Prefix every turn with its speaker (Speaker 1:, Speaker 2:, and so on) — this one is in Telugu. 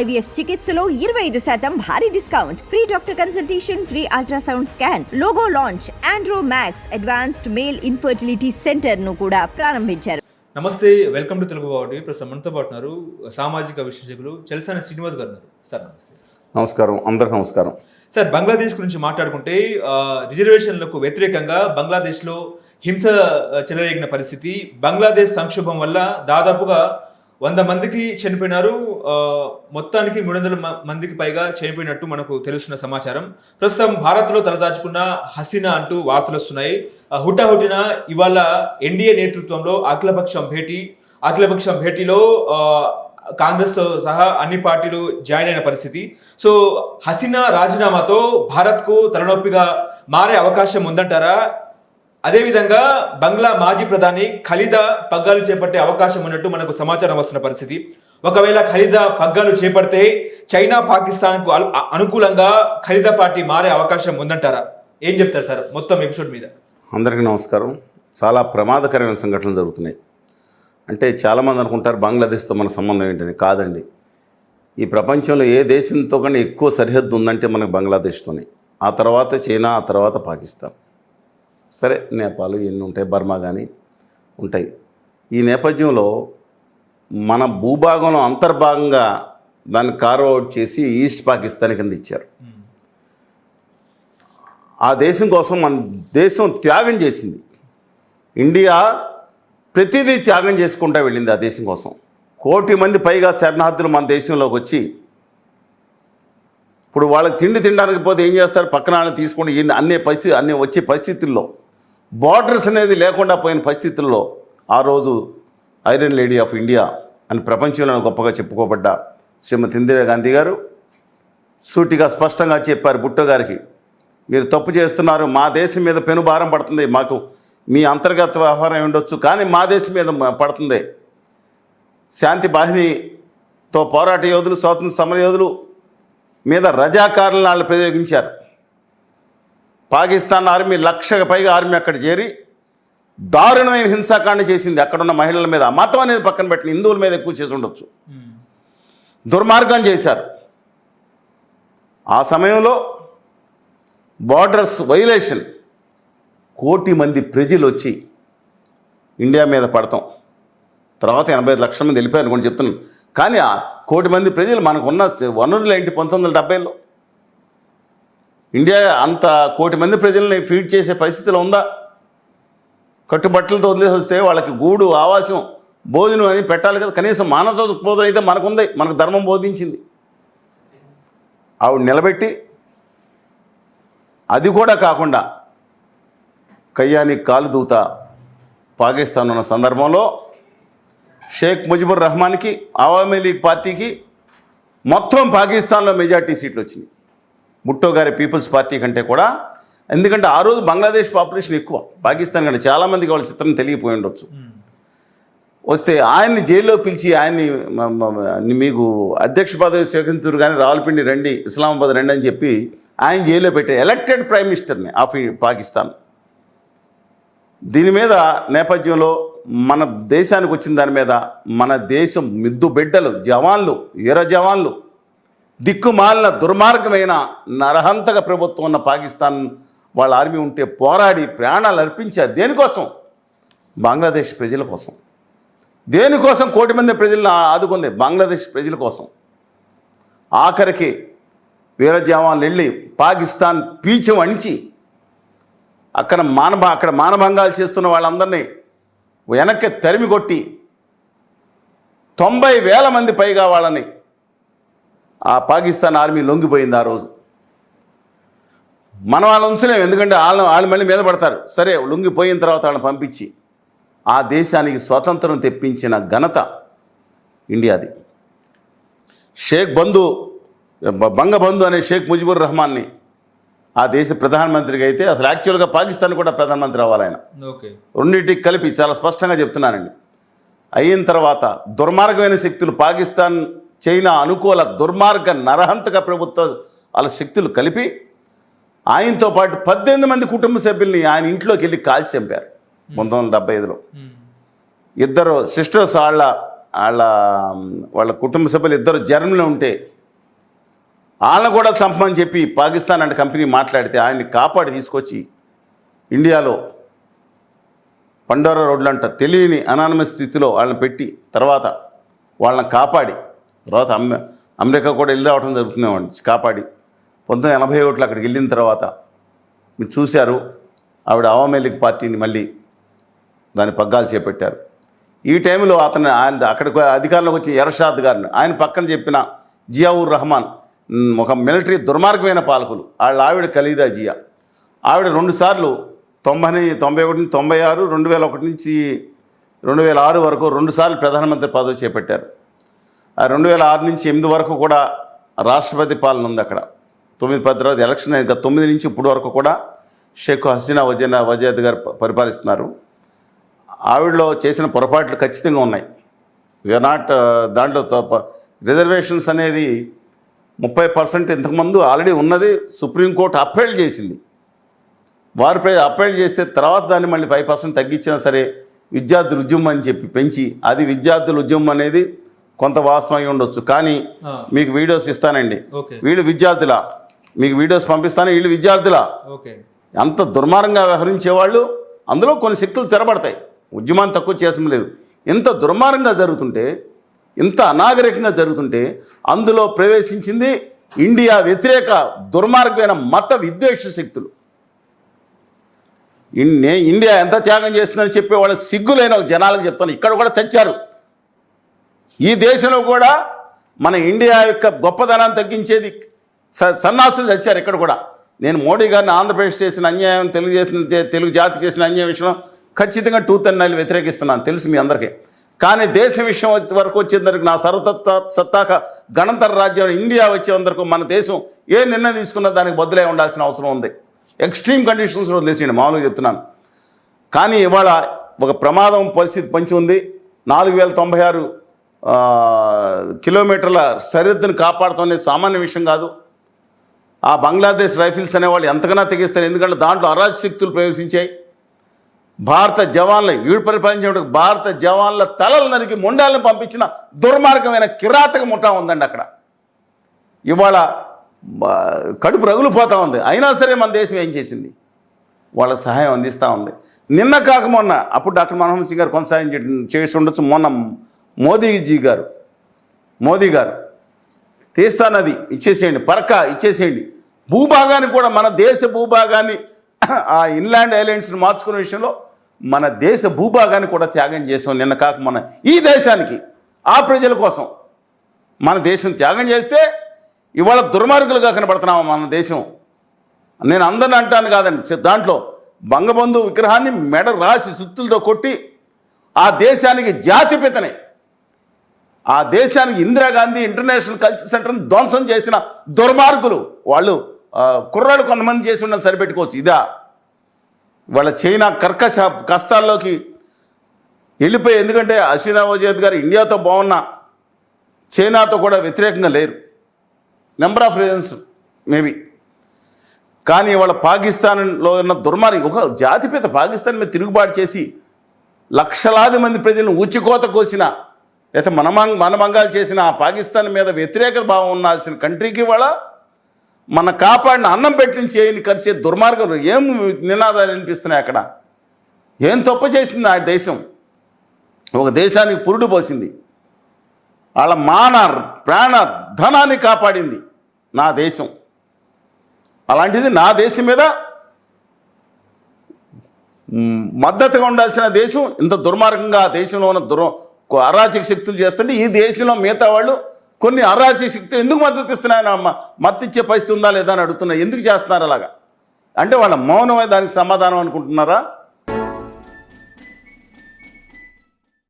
Speaker 1: ఐవీఎఫ్ చికిత్సలో ఇరవై ఐదు శాతం భారీ discount. Free doctor consultation free ultrasound scan logo launch Andro Max advanced male infertility సెంటర్ను కూడా ప్రారంభించారు.
Speaker 2: నమస్తే వెల్కమ్ టు తెలుగు బాబు ప్రస్తుతం మనతో పాటు ఉన్నారు సామాజిక విశ్లేషకులు చలసాని శ్రీనివాస్ గారు ఉన్నారు. సార్ నమస్తే.
Speaker 3: నమస్కారం అందరికి నమస్కారం.
Speaker 2: సార్ బంగ్లాదేశ్ గురించి మాట్లాడుకుంటే రిజర్వేషన్లకు వ్యతిరేకంగా బంగ్లాదేశ్లో హింస చెలరేగిన పరిస్థితి బంగ్లాదేశ్ సంక్షోభం వల్ల దాదాపుగా వంద మందికి చనిపోయినారు. మొత్తానికి మూడు వందల మ- మందికి పైగా చనిపోయినట్టు మనకు తెలుస్తున్న సమాచారం. ప్రస్తుతం భారత్లో తలదాచుకున్న హసీనా అంటూ వార్తలు వస్తున్నాయి. హుటాహుటిన ఇవాళ ఎన్డీఏ నేతృత్వంలో అఖిలపక్షం భేటీ. అఖిలపక్షం భేటీలో కాంగ్రెస్తో సహా అన్ని పార్టీలు జాయిన్ అయిన పరిస్థితి. సో హసీనా రాజీనామాతో భారత్కు తలనొప్పిగా మారే అవకాశం ఉందంటారా? అదేవిధంగా బంగ్లా మాజీ ప్రధాని ఖలీదా పగ్గాలు చేపట్టే అవకాశం ఉన్నట్టు మనకు సమాచారం వస్తున్న పరిస్థితి. ఒకవేళ ఖలీదా పగ్గాలు చేపడితే చైనా పాకిస్తాన్కు అనుకూలంగా ఖలీదా పార్టీ మారే అవకాశం ఉందంటారా? ఏం చెప్తారు సార్ మొత్తం ఎపిసోడ్ మీద?
Speaker 3: అందరికీ నమస్కారం. చాలా ప్రమాదకరమైన సంఘటనలు జరుగుతున్నాయి. అంటే చాలామంది అనుకుంటారు బంగ్లాదేశ్తో మన సంబంధం ఏంటని. కాదండి. ఈ ప్రపంచంలో ఏ దేశంతో కన్నా ఎక్కువ సరిహద్దు ఉందంటే మనకు బంగ్లాదేశ్తోనే. ఆ తర్వాత చైనా ఆ తర్వాత పాకిస్తాన్. సరే నేపాలు ఎన్ని ఉంటాయి? బర్మా కానీ ఉంటాయి. ఈ నేపథ్యంలో మన భూభాగంలో అంతర్భాగంగా దాన్ని కార్వ్ అవుట్ చేసి ఈస్ట్ పాకిస్తాన్ కింద ఇచ్చారు. ఆ దేశం కోసం మన దేశం త్యాగం చేసింది. ఇండియా ప్రతిదీ త్యాగం చేసుకుంటూ వెళ్ళింది ఆ దేశం కోసం. కోటి మంది పైగా శరణార్థులు మన దేశంలోకి వచ్చి ఇప్పుడు వాళ్ళకి తిండి తినడానికి పోతే ఏం చేస్తారు? పక్కన వాళ్ళని తీసుకుని అన్ని పరిస్థితి అన్ని వచ్చే పరిస్థితుల్లో బార్డర్స్ అనేది లేకుండా పోయిన పరిస్థితుల్లో ఆ రోజు ఐరన్ లేడీ ఆఫ్ ఇండియా అని ప్రపంచంలో గొప్పగా చెప్పుకోబడ్డ శ్రీమతి ఇందిరాగాంధీ గారు సూటిగా స్పష్టంగా చెప్పారు బుట్టో గారికి. మీరు తప్పు చేస్తున్నారు మా దేశం మీద పెనుభారం పడుతుంది మాకు మీ అంతర్గత వ్యవహారం ఉండొచ్చు కానీ మా దేశం మీద పడుతుంది. శాంతి బాహినితో పోరాట యోధులు స్వాతంత్ర సమర యోధులు మీద రజాకారులను వాళ్ళు ప్రయోగించారు. పాకిస్తాన్ ఆర్మీ లక్షకు పైగా ఆర్మీ అక్కడ చేరి దారుణమైన హింసాకాండ చేసింది. అక్కడున్న మహిళల మీద మతం అనేది పక్కన పెట్టిన హిందువుల మీద ఎక్కువ చేసి ఉండొచ్చు. దుర్మార్గం చేశారు. ఆ సమయంలో బార్డర్స్ వైలేషన్. కోటి మంది ప్రజలు వచ్చి ఇండియా మీద పడతాం. తర్వాత ఎనభై లక్షల మంది వెళ్ళిపోయారు అనుకోండి చెప్తున్నాను. కానీ ఆ కోటి మంది ప్రజలు మనకు ఉన్న వనరులు ఏంటి? పంతొమ్మిది వందల డెబ్బైలో? ఇండియా అంత కోటి మంది ప్రజల్ని ఫీడ్ చేసే పరిస్థితిలో ఉందా? కట్టుబట్టలతో వదిలేసి వస్తే వాళ్ళకి గూడు ఆవాసం భోజనం అని పెట్టాలి కదా. కనీసం మానవత బోధన అయితే మనకుంది. మనకు ధర్మం బోధించింది. ఆవిడ నిలబెట్టి అది కూడా కాకుండా కయ్యానికి కాలు దూత పాకిస్తాన్ ఉన్న సందర్భంలో షేక్ ముజిబుర్ రహమాన్కి అవామీ లీగ్ పార్టీకి మొత్తం పాకిస్తాన్లో మెజార్టీ సీట్లు వచ్చినాయి. భుట్టో గారి పీపుల్స్ పార్టీ కంటే కూడా ఎందుకంటే ఆ రోజు బంగ్లాదేశ్ పాపులేషన్ ఎక్కువ పాకిస్తాన్ కంటే చాలామందికి వాళ్ళ చిత్రం తెలియపోయి ఉండొచ్చు. వస్తే ఆయన్ని జైల్లో పిలిచి ఆయన్ని మీకు అధ్యక్ష పదవి స్వీకరించారు కానీ రావులపిండి రండి ఇస్లామాబాద్ రండి అని చెప్పి ఆయన జైల్లో పెట్టే ఎలక్టెడ్ ప్రైమ్ మినిస్టర్ని ఆఫ్ పాకిస్తాన్. దీని మీద నేపథ్యంలో మన దేశానికి వచ్చిన దాని మీద మన దేశం మిద్దు బిడ్డలు జవాన్లు ఎర్ర జవాన్లు దిక్కుమాలిన దుర్మార్గమైన నరహంతక ప్రభుత్వం ఉన్న పాకిస్తాన్ వాళ్ళ ఆర్మీ ఉంటే పోరాడి ప్రాణాలు అర్పించారు దేనికోసం? బంగ్లాదేశ్ ప్రజల కోసం. దేనికోసం కోటి మంది ప్రజలను ఆదుకుంది బంగ్లాదేశ్ ప్రజల కోసం? ఆఖరికి వీర వెళ్ళి పాకిస్తాన్ పీచం అణిచి అక్కడ మానభ అక్కడ మానభంగాలు చేస్తున్న వాళ్ళందరినీ వెనక్కి తరిమి కొట్టి తొంభై వేల మంది పైగా వాళ్ళని ఆ పాకిస్తాన్ ఆర్మీ లొంగిపోయింది ఆ రోజు. మన వాళ్ళని ఉంచలేము ఎందుకంటే వాళ్ళు వాళ్ళు మళ్ళీ మీద పడతారు. సరే లొంగిపోయిన తర్వాత వాళ్ళని పంపించి ఆ దేశానికి స్వాతంత్రం తెప్పించిన ఘనత ఇండియాది. షేక్ బంధు బంగబంధు అనే షేక్ ముజిబుర్ రహమాన్ని ఆ దేశ ప్రధానమంత్రిగా అయితే అసలు యాక్చువల్గా పాకిస్తాన్ కూడా ప్రధానమంత్రి అవ్వాలి ఆయన.
Speaker 2: ఓకే.
Speaker 3: రెండింటికి కలిపి చాలా స్పష్టంగా చెప్తున్నానండి. అయిన తర్వాత దుర్మార్గమైన శక్తులు పాకిస్తాన్ చైనా అనుకూల దుర్మార్గ నరహంతక ప్రభుత్వ వాళ్ళ శక్తులు కలిపి ఆయనతో పాటు పద్దెనిమిది మంది కుటుంబ సభ్యుల్ని ఆయన ఇంట్లోకి వెళ్ళి కాల్చి చంపారు. పంతొమ్మిది వందల డెబ్బై ఐదులో ఇద్దరు సిస్టర్స్ వాళ్ళ వాళ్ళ వాళ్ళ కుటుంబ సభ్యులు ఇద్దరు జర్మనీలో ఉంటే వాళ్ళని కూడా చంపమని చెప్పి పాకిస్తాన్ అంటే కంపెనీ మాట్లాడితే ఆయన్ని కాపాడి తీసుకొచ్చి ఇండియాలో పండోరా రోడ్లు అంట తెలియని అనానమస్ స్థితిలో వాళ్ళని పెట్టి తర్వాత వాళ్ళని కాపాడి తర్వాత అమె అమెరికా కూడా వెళ్ళి రావడం జరుగుతుందేమండి కాపాడి. పంతొమ్మిది ఎనభై ఒకటిలో అక్కడికి వెళ్ళిన తర్వాత మీరు చూశారు ఆవిడ అవామీ లీగ్ పార్టీని మళ్ళీ దాని పగ్గాలు చేపట్టారు. ఈ టైంలో అతను ఆయన అక్కడికి అధికారంలోకి వచ్చి ఎర్షాద్ గారిని ఆయన పక్కన చెప్పిన జియావుర్ రహమాన్ ఒక మిలిటరీ దుర్మార్గమైన పాలకులు వాళ్ళ ఆవిడ ఖలీదా జియా. ఆవిడ రెండుసార్లు తొంభై తొంభై ఒకటి నుంచి తొంభై ఆరు రెండు వేల ఒకటి నుంచి రెండు వేల ఆరు వరకు రెండుసార్లు ప్రధానమంత్రి పదవి చేపట్టారు. రెండు వేల ఆరు నుంచి ఎనిమిది వరకు కూడా రాష్ట్రపతి పాలన ఉంది అక్కడ. తొమ్మిది పది తర్వాత ఎలక్షన్ ఇంకా తొమ్మిది నుంచి ఇప్పుడు వరకు కూడా షేక్ హసీనా వజీనా వజేద్ గారు పరిపాలిస్తున్నారు. ఆవిడలో చేసిన పొరపాట్లు ఖచ్చితంగా ఉన్నాయి. వీఆర్ నాట్ uh, దాంట్లో రిజర్వేషన్స్ అనేది ముప్పై పర్సెంట్ ఇంతకుముందు ఆల్రెడీ ఉన్నది. సుప్రీంకోర్టు అప్పీల్ చేసింది. వారిపై అప్పీల్ చేస్తే తర్వాత దాన్ని మళ్ళీ ఫైవ్ పర్సెంట్ తగ్గించినా సరే విద్యార్థులు ఉద్యమం అని చెప్పి పెంచి అది విద్యార్థుల ఉద్యమం అనేది కొంత వాస్తవం అయి ఉండొచ్చు. కానీ. మీకు వీడియోస్ ఇస్తానండి. వీళ్ళు విద్యార్థుల. మీకు వీడియోస్ పంపిస్తాను వీళ్ళు విద్యార్థుల. అంత దుర్మార్గంగా వ్యవహరించే వాళ్ళు అందులో కొన్ని శక్తులు తెరబడతాయి. ఉద్యమాన్ని తక్కువ చేసం లేదు. ఇంత దుర్మార్గంగా జరుగుతుంటే ఇంత అనాగరికంగా జరుగుతుంటే అందులో ప్రవేశించింది ఇండియా వ్యతిరేక దుర్మార్గమైన మత విద్వేష శక్తులు. ఇండియా ఎంత త్యాగం చేస్తుందని చెప్పే వాళ్ళ సిగ్గులైన జనాలకు చెప్తాను. ఇక్కడ కూడా చచ్చారు. ఈ దేశంలో కూడా మన ఇండియా యొక్క గొప్పదనాన్ని తగ్గించేది స- సన్నాసులు చచ్చారు ఇక్కడ కూడా. నేను మోడీ గారిని ఆంధ్రప్రదేశ్ చేసిన అన్యాయం తెలుగు చేసిన తెలుగు జాతి చేసిన అన్యాయం విషయం ఖచ్చితంగా టూత్ అండ్ నైల్ వ్యతిరేకిస్తున్నాను తెలుసు మీ అందరికీ. కానీ దేశ విషయం వరకు వచ్చేందరికి నా సర్వతత్వ సత్తాక గణతంత్ర రాజ్యం ఇండియా వచ్చేందరకు మన దేశం ఏ నిర్ణయం తీసుకున్నా దానికి బదులై ఉండాల్సిన అవసరం ఉంది. ఎక్స్ట్రీమ్ కండిషన్స్లో వదిలేసేయండి మామూలుగా చెప్తున్నాను. కానీ ఇవాళ ఒక ప్రమాదం పరిస్థితి పంచి ఉంది. నాలుగు వేల తొంభై ఆరు కిలోమీటర్ల సరిహద్దును కాపాడుతాం అనేది సామాన్య విషయం కాదు. ఆ బంగ్లాదేశ్ రైఫిల్స్ అనేవాళ్ళు ఎంతకన్నా తెగిస్తారు ఎందుకంటే దాంట్లో అరాజ శక్తులు ప్రవేశించాయి. భారత జవాన్ల ఈడు పరిపాలించేటప్పుడు భారత జవాన్ల తలలు నరికి మొండాలను పంపించిన దుర్మార్గమైన కిరాతక ముఠా ఉందండి అక్కడ. ఇవాళ కడుపు రగులిపోతూ ఉంది. అయినా సరే మన దేశం ఏం చేసింది? వాళ్ళ సహాయం అందిస్తూ ఉంది. నిన్న కాక మొన్న అప్పుడు డాక్టర్ మన్మోహన్ సింగ్ గారు కొనసాగం చేసి ఉండొచ్చు. మొన్న మోదీజీ గారు మోదీ గారు తీస్తా నది ఇచ్చేసేయండి పరక ఇచ్చేసేయండి. భూభాగాన్ని కూడా మన దేశ భూభాగాన్ని ఆ ఇన్లాండ్ ఐలాండ్స్ని మార్చుకునే విషయంలో మన దేశ భూభాగాన్ని కూడా త్యాగం చేసాం. నిన్న కాక మన ఈ దేశానికి ఆ ప్రజల కోసం మన దేశం త్యాగం చేస్తే ఇవాళ దుర్మార్గులుగా కనబడుతున్నాము మన దేశం. నేను అందరిని అంటాను కాదండి దాంట్లో బంగబంధు విగ్రహాన్ని మెడ రాసి సుత్తులతో కొట్టి ఆ దేశానికి జాతిపితనే ఆ దేశానికి ఇందిరాగాంధీ ఇంటర్నేషనల్ కల్చర్ సెంటర్ని ధ్వంసం చేసిన దుర్మార్గులు. వాళ్ళు కుర్రాడు కొంతమంది చేసి ఉన్న సరిపెట్టుకోవచ్చు. ఇదా. వాళ్ళ చైనా కర్కశ కష్టాల్లోకి వెళ్ళిపోయి ఎందుకంటే అషీనా వజేద్ గారు ఇండియాతో బాగున్న చైనాతో కూడా వ్యతిరేకంగా లేరు. నెంబర్ ఆఫ్ రీజన్స్ మేబీ కానీ వాళ్ళ పాకిస్తాన్లో ఉన్న దుర్మార్గం ఒక జాతిపేత పాకిస్తాన్ మీద తిరుగుబాటు చేసి లక్షలాది మంది ప్రజలను ఉచికోత కోసిన లేకపోతే మనమంగ మనమంగాలు చేసిన ఆ పాకిస్తాన్ మీద వ్యతిరేక భావం ఉండాల్సిన కంట్రీకి వాళ్ళ మన కాపాడిన అన్నం పెట్టిన చేయని కలిసే దుర్మార్గం ఏం నినాదాలు వినిపిస్తున్నాయి అక్కడ? ఏం తప్పు చేసింది ఆ దేశం? ఒక దేశానికి పురుడు పోసింది. వాళ్ళ మాన ప్రాణ ధనాన్ని కాపాడింది నా దేశం. అలాంటిది నా దేశం మీద మద్దతుగా ఉండాల్సిన దేశం ఇంత దుర్మార్గంగా ఆ దేశంలో ఉన్న దుర్ అరాచక శక్తులు చేస్తుంటే ఈ దేశంలో మిగతా వాళ్ళు కొన్ని అరాచక శక్తులు ఎందుకు మద్దతు ఇస్తున్నాయని అమ్మ మద్దతు ఇచ్చే పరిస్థితి ఉందా లేదా అని అడుగుతున్నా. ఎందుకు చేస్తున్నారు అలాగా? అంటే వాళ్ళ మౌనమే దానికి సమాధానం అనుకుంటున్నారా?